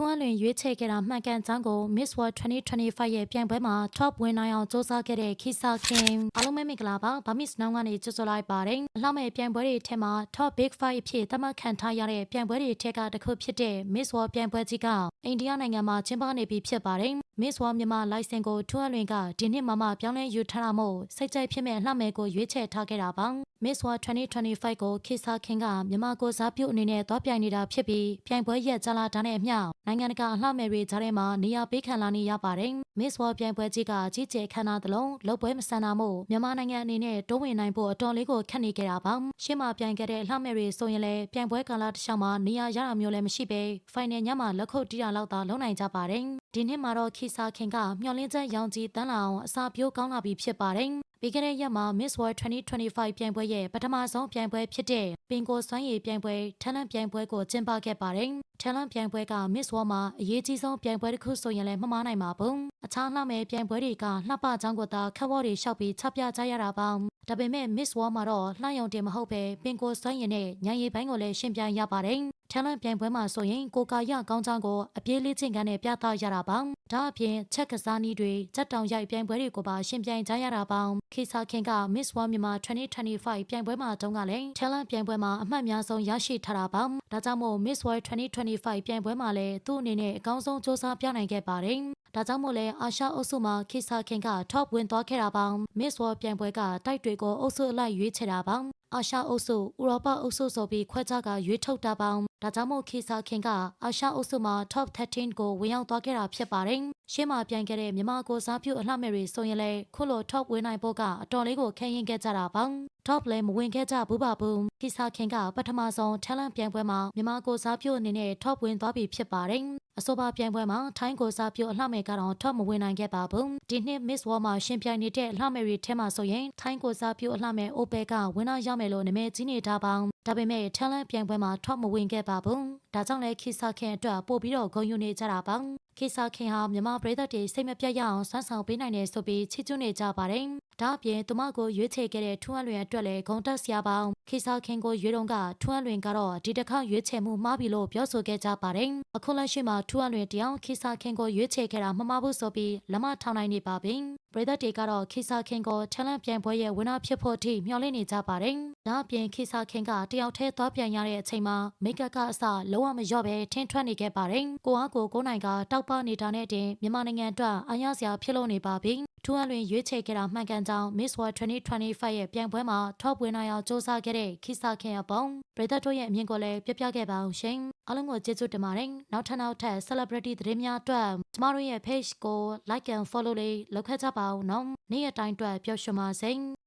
ထွန်းအလွင်ရွေးချယ်ခဲ့တာမှန်ကန်ကြောင်းကို Miss World 2025ရဲ့ပြိုင်ပွဲမှာ top ဝင်နိုင်အောင်စူးစမ်းခဲ့တဲ့ခိစာခင်အားလုံးပဲမင်္ဂလာပါဗမစ်နောင်ကနေကြိုဆိုလိုက်ပါတယ်အလှမဲ့ပြိုင်ပွဲတွေထဲမှာ top big 5အဖြစ်သတ်မှတ်ခံထားရတဲ့ပြိုင်ပွဲတွေထက်ကတစ်ခုဖြစ်တဲ့ Miss World ပြိုင်ပွဲကြီးကအိန္ဒိယနိုင်ငံမှာကျင်းပနေပြီဖြစ်ပါတယ် Miss World မြန်မာလိုင်စင်ကိုထွန်းအလွင်ကဒီနှစ်မှမှပြောင်းလဲယူထားတာမို့စိတ်ကြိုက်ဖြစ်မဲ့အလှမဲ့ကိုရွေးချယ်ထားခဲ့တာပါ Miss World 2025ကိုခိစာခင်ကမြန်မာကိုစားပြုအနေနဲ့သွားပြိုင်နေတာဖြစ်ပြီးပြိုင်ပွဲရက်ကြလာတာနဲ့အမျှနိုင်ငံတကာအလှမဲ့တွေကြားထဲမှာနေရာပေးခံလာနေရပါတယ်။ Miss World ပြိုင်ပွဲကြီးကကြီးကျယ်ခမ်းနားသလုံးလုပ်ပွဲမဆန်တာမို့မြန်မာနိုင်ငံအနေနဲ့တိုးဝင်နိုင်ဖို့အတော်လေးကိုခက်နေကြတာပါ။ရှေ့မှာပြိုင်ခဲ့တဲ့အလှမဲ့တွေဆိုရင်လည်းပြိုင်ပွဲကာလတစ်လျှောက်မှာနေရာရတာမျိုးလည်းမရှိပဲဖိုင်နယ်ညမှာလက်ခုပ်တီးတာလောက်သာလုံနိုင်ကြပါတယ်။ဒီနှစ်မှာတော့ခိစာခင်ကမျှော်လင့်ချက်ရောင်ကြီးတန်းလာအောင်အစာပြိုးကောင်းလာပြီဖြစ်ပါတယ်။ ပြီးခဲ့တဲ့ရက်မှာ Miss World 2025ပြိုင်ပွဲရဲ့ပထမဆုံးပြိုင်ပွဲဖြစ်တဲ့ပင်ကိုစွမ်းရည်ပြိုင်ပွဲ Talent ပြိုင်ပွဲကိုကျင်းပခဲ့ပါတယ်။ Talent ပြိုင်ပွဲက Miss World မှာအရေးကြီးဆုံးပြိုင်ပွဲတစ်ခုဆိုရင်လည်းမမှားနိုင်ပါဘူး။အခြားလှမဲ့ပြိုင်ပွဲတွေကလှပကြောင်းကိုသာခက်ဝေါ်တွေလျှောက်ပြီးချပြကြရတာပါ။ဒါပေမဲ့ Miss World မှာတော့လှယုံတင်မဟုတ်ပဲပင်ကိုစွမ်းရည်နဲ့ညံရည်ပိုင်းကိုလည်းရှင်ပြိုင်ရပါတယ်။ Talent ပြိုင်ပွဲမှာဆိုရင်ကိုကာရကောင်းချောင်းကိုအပြေးလေးချင်းကန်းနဲ့ပြသရတာပါ။ဒါအပြင်ချက်ကစားနည်းတွေစက်တောင်ရိုက်ပြိုင်ပွဲတွေကိုပါရှင်ပြိုင်ကြရတာပါ။ခိစာခင်က Miss World မြန်မာ2025ပြိုင်ပွဲမှာတုန်းကလည်း Talent ပြိုင်ပွဲမှာအမှတ်များဆုံးရရှိထားတာပါ။ဒါကြောင့်မို့ Miss World 2025ပြိုင်ပွဲမှာလည်းသူ့အနေနဲ့အကောင်းဆုံးစူးစမ်းပြနိုင်ခဲ့ပါတယ်။ဒါကြောင့်မို့လဲအာရှအုပ်စုမှာခိစာခင်က top ဝင်သွားခဲ့တာပါ Miss World ပြိုင်ပွဲကတိုက်တွေကိုအုပ်စုအလိုက်ရွေးချယ်တာပါအာရှအုပ်စုဥရောပအုပ်စုဆိုပြီးခွဲခြားကရွေးထုတ်တာပါ ဒါကြောင့်မို့ခိစာခင်ကအာရှအုပ်စုမှာ top 13ကိုဝင်ရောက်သွားခဲ့တာဖြစ်ပါတယ် ရှေ့မှာပြိုင်ခဲ့တဲ့မြန်မာကိုစားပြုအလှမဲ့တွေဆိုရင်လည်းခုလို top ဝင်နိုင်ဖို့ကအတော်လေးကိုခဲရင်ခဲ့ကြတာပါ top လည်းမဝင်ခဲ့ကြဘူးပါဘူးခိစာခင်ကပထမဆုံး talent ပြိုင်ပွဲမှာမြန်မာကိုစားပြုအနေနဲ့ top ဝင်သွားပြီဖြစ်ပါတယ်အဆိုပါပြိုင်ပွဲမှာထိုင်းကိုစားပြုအလှမဲ့ကတော့ top မဝင်နိုင်ခဲ့ပါဘူးဒီနှစ် Miss World မှာရှင်ပြိုင်နေတဲ့အလှမဲ့တွေထဲမှာဆိုရင်ထိုင်းကိုစားပြုအလှမဲ့ Opel ကဝင်တော့ရမယ်လို့နာမည်ကြီးနေတာပါဒါပေမဲ့ talent ပြိုင်ပွဲမှာ top မဝင်ခဲ့ပါဘူးဒါကြောင့်လည်းခိစာခင်အတွက်ပို့ပြီးတော့ဂုဏ်ယူနေကြတာပါ ခိစာခင်ဟာမြန်မာပြည်သက်တွေစိတ်မပြတ်ရအောင်စွမ်းဆောင်ပေးနိုင်တယ်ဆိုပြီးချီးကျူးနေကြပါတယ်။ဒါအပြင်သူမကိုရွေးချယ်ခဲ့တဲ့ထွန်းအလွင်အတွက်လည်းဂုဏ်တက်စရာပါ။ခိစာခင်ကိုရွေးတော့ကထွန်းအလွင်ကတော့ဒီတစ်ခေါက်ရွေးချယ်မှုမှားပြီလို့ပြောဆိုခဲ့ကြပါတယ်။အခုလက်ရှိမှာထွန်းအလွင်တယောက်ခိစာခင်ကိုရွေးချယ်ခဲ့တာမမှားဘူးဆိုပြီးလက်မထောင်နိုင်နေပါပြီ။ပြည်သက်တွေကတော့ခိစာခင်ကို talent ပြိုင်ပွဲရဲ့ဝင်နာဖြစ်ဖို့အထိမျှော်လင့်နေကြပါတယ်။ဒါအပြင်ခိစာခင်ကတယောက်တည်းသွားပြန်ရတဲ့အချိန်မှာမိတ်ကပ်ကအစလုံးဝမလျော့ပဲထင်းထွက်နေခဲ့ပါတယ်။ကိုအားကိုကိုနိုင်ကတောက်ပနေတာနဲ့တင်မြန်မာနိုင်ငံအတွက်အားရစရာဖြစ်လို့နေပါပြီ။ထူးအလွင်ရွေးချယ်ခဲ့တာမှန်ကန်ကြောင်း Miss World 2025ရဲ့ပြိုင်ပွဲမှာ top ဝင်နိုင်အောင်စ조사ခဲ့တဲ့ခိစာခင်အပေါင်းပြည်သက်တို့ရဲ့အမြင်ကိုလည်းပြပြခဲ့ပါအောင်ရှင်။အားလုံးကိုကျေးဇူးတင်ပါတယ်။နောက်ထပ်နောက်ထပ် celebrity သတင်းများအတွက်ကျမတို့ရဲ့ page ကို like and follow လေးလုပ်ခဲ့ကြပါဦးနော်။နေ့ရက်တိုင်းအတွက်ပျော်ရွှင်ပါစေ။